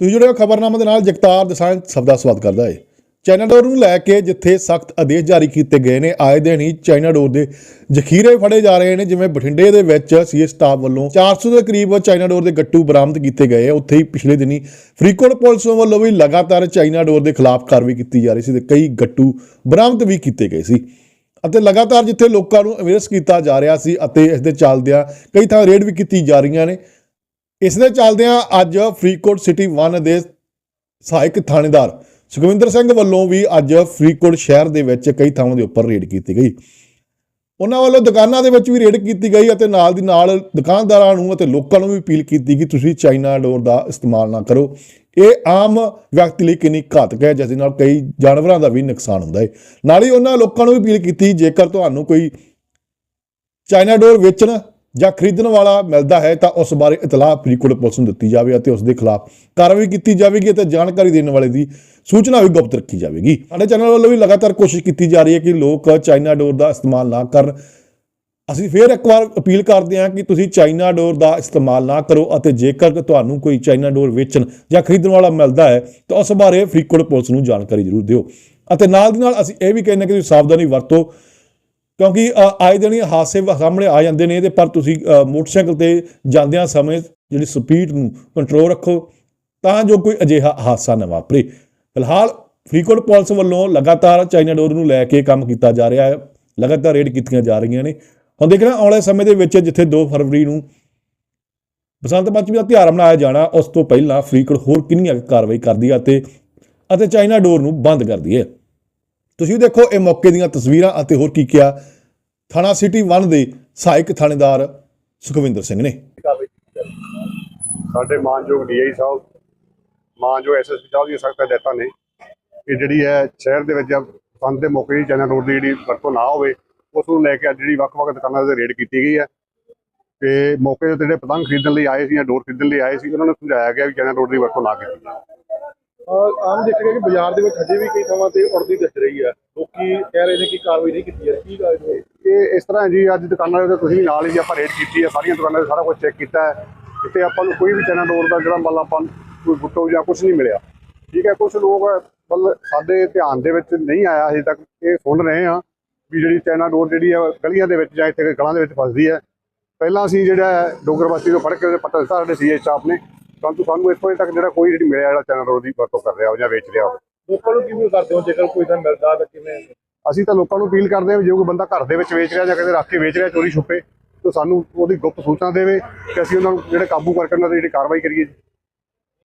ਤੁਸੀਂ ਜੁੜੇ ਹੋ ਖਬਰਨਾਮਾ ਦੇ ਨਾਲ, ਜਗਤਾਰ ਦਸਾਂ ਸਭ ਦਾ ਸਵਾਗਤ ਕਰਦਾ ਹੈ ਚਾਈਨਾ ਡੋਰ ਨੂੰ ਲੈ ਕੇ ਜਿੱਥੇ ਸਖਤ ਆਦੇਸ਼ ਜਾਰੀ ਕੀਤੇ ਗਏ ਨੇ, ਆਏ ਦਿਨ ਹੀ ਚਾਈਨਾ ਡੋਰ ਦੇ ਜ਼ਖੀਰੇ ਫੜੇ ਜਾ ਰਹੇ ਨੇ, ਜਿਵੇਂ ਬਠਿੰਡੇ ਦੇ ਵਿੱਚ ਸੀਏ ਸਟਾਫ ਵੱਲੋਂ 400 ਦੇ ਕਰੀਬ ਚਾਈਨਾ ਡੋਰ ਦੇ ਗੱਟੂ ਬਰਾਮਦ ਕੀਤੇ ਗਏ ਆ। ਉੱਥੇ ਹੀ ਪਿਛਲੇ ਦਿਨੀ ਫਰੀਦਕੋਟ ਪੁਲਿਸ ਵੱਲੋਂ ਵੀ ਲਗਾਤਾਰ ਚਾਈਨਾ ਡੋਰ ਦੇ ਖਿਲਾਫ ਕਾਰਵਾਈ ਕੀਤੀ ਜਾ ਰਹੀ ਸੀ ਤੇ ਕਈ ਗੱਟੂ ਬਰਾਮਦ ਵੀ ਕੀਤੇ ਗਏ ਸੀ ਅਤੇ ਲਗਾਤਾਰ ਜਿੱਥੇ ਲੋਕਾਂ ਨੂੰ ਅਵੇਅਰਸ ਕੀਤਾ ਜਾ ਰਿਹਾ ਸੀ ਅਤੇ ਇਸ ਦੇ ਚੱਲਦਿਆਂ ਕਈ ਥਾਂ ਰੇਡ ਵੀ ਕੀਤੀ ਜਾ ਰਹੀਆਂ ਨੇ ਇਸ ਦੇ ਚੱਲਦਿਆਂ ਅੱਜ ਫਰੀਦਕੋਟ ਸਿਟੀ 1 ਦੇ ਸਹਾਇਕ ਥਾਣੇਦਾਰ ਸੁਖਵਿੰਦਰ ਸਿੰਘ ਵੱਲੋਂ ਵੀ ਅੱਜ ਫਰੀਦਕੋਟ ਸ਼ਹਿਰ ਦੇ ਵਿੱਚ ਕਈ ਥਾਵਾਂ ਦੇ ਉੱਪਰ ਰੇਡ ਕੀਤੀ ਗਈ। ਉਹਨਾਂ ਵੱਲੋਂ ਦੁਕਾਨਾਂ ਦੇ ਵਿੱਚ ਵੀ ਰੇਡ ਕੀਤੀ ਗਈ ਅਤੇ ਨਾਲ ਦੀ ਨਾਲ ਦੁਕਾਨਦਾਰਾਂ ਨੂੰ ਅਤੇ ਲੋਕਾਂ ਨੂੰ ਵੀ ਅਪੀਲ ਕੀਤੀ ਕਿ ਤੁਸੀਂ ਚਾਈਨਾ ਡੋਰ ਦਾ ਇਸਤੇਮਾਲ ਨਾ ਕਰੋ। ਇਹ ਆਮ ਵਿਅਕਤੀ ਲਈ ਕਿੰਨੀ ਘਾਤਕ ਹੈ, ਜਿਸ ਦੇ ਨਾਲ ਕਈ ਜਾਨਵਰਾਂ ਦਾ ਵੀ ਨੁਕਸਾਨ ਹੁੰਦਾ ਹੈ। ਨਾਲ ਹੀ ਉਹਨਾਂ ਲੋਕਾਂ ਨੂੰ ਵੀ ਅਪੀਲ ਕੀਤੀ, ਜੇਕਰ ਤੁਹਾਨੂੰ ਕੋਈ ਚਾਈਨਾ ਡੋਰ ਵੇਚਣ ਜਾਂ ਖਰੀਦਣ ਵਾਲਾ ਮਿਲਦਾ ਹੈ ਤਾਂ ਉਸ ਬਾਰੇ ਇਤਲਾਹ ਫਰੀਦਕੋਟ ਪੁਲਿਸ ਨੂੰ ਦਿੱਤੀ ਜਾਵੇ ਅਤੇ ਉਸ ਦੇ ਖਿਲਾਫ ਕਾਰਵਾਈ ਕੀਤੀ ਜਾਵੇਗੀ ਅਤੇ ਜਾਣਕਾਰੀ ਦੇਣ ਵਾਲੇ ਦੀ ਸੂਚਨਾ ਵੀ ਗੁਪਤ ਰੱਖੀ ਜਾਵੇਗੀ। ਸਾਡੇ ਚੈਨਲ ਵੱਲੋਂ ਵੀ ਲਗਾਤਾਰ ਕੋਸ਼ਿਸ਼ ਕੀਤੀ ਜਾ ਰਹੀ ਹੈ ਕਿ ਲੋਕ ਚਾਈਨਾ ਡੋਰ ਦਾ ਇਸਤੇਮਾਲ ਨਾ ਕਰਨ। ਅਸੀਂ ਫੇਰ ਇੱਕ ਵਾਰ ਅਪੀਲ ਕਰਦੇ ਹਾਂ ਕਿ ਤੁਸੀਂ ਚਾਈਨਾ ਡੋਰ ਦਾ ਇਸਤੇਮਾਲ ਨਾ ਕਰੋ ਅਤੇ ਜੇਕਰ ਤੁਹਾਨੂੰ ਕੋਈ ਚਾਈਨਾ ਡੋਰ ਵੇਚਣ ਜਾਂ ਖਰੀਦਣ ਵਾਲਾ ਮਿਲਦਾ ਹੈ ਤਾਂ ਉਸ ਬਾਰੇ ਫਰੀਦਕੋਟ ਪੁਲਿਸ ਨੂੰ ਜਾਣਕਾਰੀ ਜ਼ਰੂਰ ਦਿਓ। ਅਤੇ ਨਾਲ ਦੀ ਨਾਲ ਅਸੀਂ ਇਹ ਵੀ ਕਹਿੰਦੇ ਹਾਂ ਕਿ ਤੁਸੀਂ ਸਾਵਧਾਨੀ ਵਰਤੋ ਕਿਉਂਕਿ ਆਏ ਦਿਨ ਹੀ ਹਾਦਸੇ ਸਾਹਮਣੇ ਆ ਜਾਂਦੇ ਨੇ ਤੇ ਪਰ ਤੁਸੀਂ ਮੋਟਰਸਾਈਕਲ ਤੇ ਜਾਂਦਿਆਂ ਸਮੇਂ ਜਿਹੜੀ ਸਪੀਡ ਨੂੰ ਕੰਟਰੋਲ ਰੱਖੋ, ਤਾਂ ਜੋ ਕੋਈ ਅਜਿਹਾ ਹਾਦਸਾ ਨਾ ਵਾਪਰੇ। ਫਿਲਹਾਲ ਫਰੀਕੋਟ ਪੁਲਿਸ ਵੱਲੋਂ ਲਗਾਤਾਰ ਚਾਈਨਾ ਡੋਰ ਨੂੰ ਲੈ ਕੇ ਕੰਮ ਕੀਤਾ ਜਾ ਰਿਹਾ ਹੈ। ਲਗਾਤਾਰ ਰੇਡ ਕੀਤੀਆਂ ਜਾ ਰਹੀਆਂ ਨੇ। ਹੁਣ ਦੇਖਣਾ, ਆਉਣ ਵਾਲੇ ਸਮੇਂ ਦੇ ਵਿੱਚ ਜਿੱਥੇ 2 ਫਰਵਰੀ ਨੂੰ ਬਸੰਤ ਪੰਚਮੀ ਦਾ ਤਿਉਹਾਰ ਮਨਾਇਆ ਜਾਣਾ, ਉਸ ਤੋਂ ਪਹਿਲਾਂ ਫਰੀਕੋਟ ਹੋਰ ਕਿੰਨੀਆਂ ਕਾਰਵਾਈ ਕਰਦੀ ਹੈ ਅਤੇ ਅਤੇ ਚਾਈਨਾ ਡੋਰ ਨੂੰ ਬੰਦ ਕਰਦੀ ਹੈ। ਤੁਸੀਂ ਦੇਖੋ ਇਹ ਮੌਕੇ ਦੀਆਂ ਤਸਵੀਰਾਂ ਅਤੇ ਹੋਰ ਕੀ ਕਿਹਾ। ਥਾਣਾ ਸਿਟੀ 1 ਦੇ ਸਹਾਇਕ ਥਾਣੇਦਾਰ ਸੁਖਵਿੰਦਰ ਸਿੰਘ ਨੇ। ਸਾਡੇ ਮਾਨਯੋਗ ਡੀਆਈ ਸਾਹਿਬ, ਮਾਨਯੋਗ ਐਸਐਸਪੀ ਸਾਹਿਬ ਦੀਆਂ ਸਖਤ ਹਦਾਇਤਾਂ ਨੇ ਕਿ ਜਿਹੜੀ ਹੈ ਸ਼ਹਿਰ ਦੇ ਵਿੱਚ ਬੰਦ ਦੇ ਮੌਕੇ ਦੀ ਚੈਨਲ ਰੋਡ ਦੀ ਜਿਹੜੀ ਵਰਤੋਂ ਨਾ ਹੋਵੇ, ਉਸ ਨੂੰ ਲੈ ਕੇ ਅੱਜ ਜਿਹੜੀ ਵੱਖ-ਵੱਖ ਦੁਕਾਨਾਂ ਤੇ ਰੇਡ ਕੀਤੀ ਗਈ ਹੈ। ਤੇ ਮੌਕੇ ਤੇ ਜਿਹੜੇ ਪਤੰਗ ਖਰੀਦਣ ਲਈ ਆਏ ਸੀ ਜਾਂ ਡੋਰ ਖਰੀਦਣ ਲਈ ਆਏ ਸੀ, ਉਹਨਾਂ ਨੂੰ ਸਮਝਾਇਆ ਗਿਆ ਵੀ ਚੈਨਲ ਰੋਡ ਦੀ ਵਰਤੋਂ ਨਾ ਕੀਤੀ ਜਾਵੇ। ਆਮ ਦੇਖਿਆ ਕਿ ਬਾਜ਼ਾਰ ਦੇ ਵਿੱਚ ਹਜੇ ਵੀ ਕਈ ਥਾਵਾਂ ਤੇ ਉੜਦੀ ਦਿਖ ਰਹੀ ਹੈ। ਲੋਕੀ ਕਹਿ ਰਹੇ ਨੇ ਕਿ ਕਾਰਵਾਈ ਨਹੀਂ ਕੀਤੀ ਜਾ ਰਹੀ। ਕੀ ਗੱਲ ਹੈ ਇਹ ਇਸ ਤਰ੍ਹਾਂ ਜੀ, ਅੱਜ ਦੁਕਾਨਾਂ ਦੇ ਤੁਸੀਂ ਵੀ ਨਾਲ ਹੀ ਆਪਾਂ ਰੇਡ ਕੀਤੀ ਹੈ, ਸਾਰੀਆਂ ਦੁਕਾਨਾਂ ਤੇ ਸਾਰਾ ਕੁਝ ਚੈੱਕ ਕੀਤਾ ਹੈ। ਇੱਥੇ ਆਪਾਂ ਨੂੰ ਕੋਈ ਵੀ ਚੈਨਾ ਡੋਰ ਦਾ ਜਿਹੜਾ ਮਤਲਬ ਆਪਾਂ ਨੂੰ ਕੋਈ ਗੁੱਟੋ ਜਾਂ ਕੁਝ ਨਹੀਂ ਮਿਲਿਆ। ਠੀਕ ਹੈ ਕੁਝ ਲੋਕ ਮਤਲਬ ਸਾਡੇ ਧਿਆਨ ਦੇ ਵਿੱਚ ਨਹੀਂ ਆਇਆ ਹਜੇ ਤੱਕ। ਇਹ ਸੁਣ ਰਹੇ ਆ ਵੀ ਜਿਹੜੀ ਚੈਨਾ ਡੋਰ ਜਿਹੜੀ ਹੈ, ਗਲੀਆਂ ਦੇ ਵਿੱਚ ਜਾਂ ਇੱਥੇ ਗਲਾਂ ਦੇ ਵਿੱਚ ਫਸਦੀ ਹੈ। ਪਹਿਲਾਂ ਅਸੀਂ ਜਿਹੜਾ ਡੋਗਰ ਬਸਤੀ ਤੋਂ ਫੜ ਕੇ ਉਹਦੇ ਪਤਾ ਦਿੱਤਾ ਸਾਡੇ ਸੀਏ ਸਟਾਫ ਨੇ। ਪਰੰਤੂ ਸਾਨੂੰ ਇਸ ਵਜੇ ਤੱਕ ਜਿਹੜਾ ਕੋਈ ਜਿਹੜੀ ਮਿਲਿਆ ਜਿਹੜਾ ਚੈਨਾ ਡੋਰ ਦੀ ਵਰਤੋਂ ਕਰ ਰਿਹਾ ਹੋ ਜਾਂ ਵੇਚ ਰਿਹਾ ਹੋ ਲੋਕਾਂ ਨੂੰ ਕਿਵੇਂ ਕਰਦੇ ਹੋ ਜੇਕਰ ਕੋਈ ਤਾਂ ਮਿਲਦਾ ਤਾਂ ਕਿਵੇਂ? ਅਸੀਂ ਤਾਂ ਲੋਕਾਂ ਨੂੰ ਅਪੀਲ ਕਰਦੇ ਹਾਂ ਜੇ ਕੋਈ ਬੰਦਾ ਘਰ ਦੇ ਵਿੱਚ ਵੇਚ ਰਿਹਾ ਜਾਂ ਕਿਤੇ ਰੱਖ ਕੇ ਵੇਚ ਰਿਹਾ ਚੋਰੀ ਛੁਪੇ ਤਾਂ ਸਾਨੂੰ ਉਹਦੀ ਗੁਪਤ ਸੂਚਨਾ ਦੇਵੇ ਕਿ ਅਸੀਂ ਉਹਨਾਂ ਨੂੰ ਜਿਹੜੇ ਕਾਬੂ ਕਰਕੇ ਉਹਨਾਂ ਦੀ ਜਿਹੜੀ ਕਾਰਵਾਈ ਕਰੀਏ ਜੀ।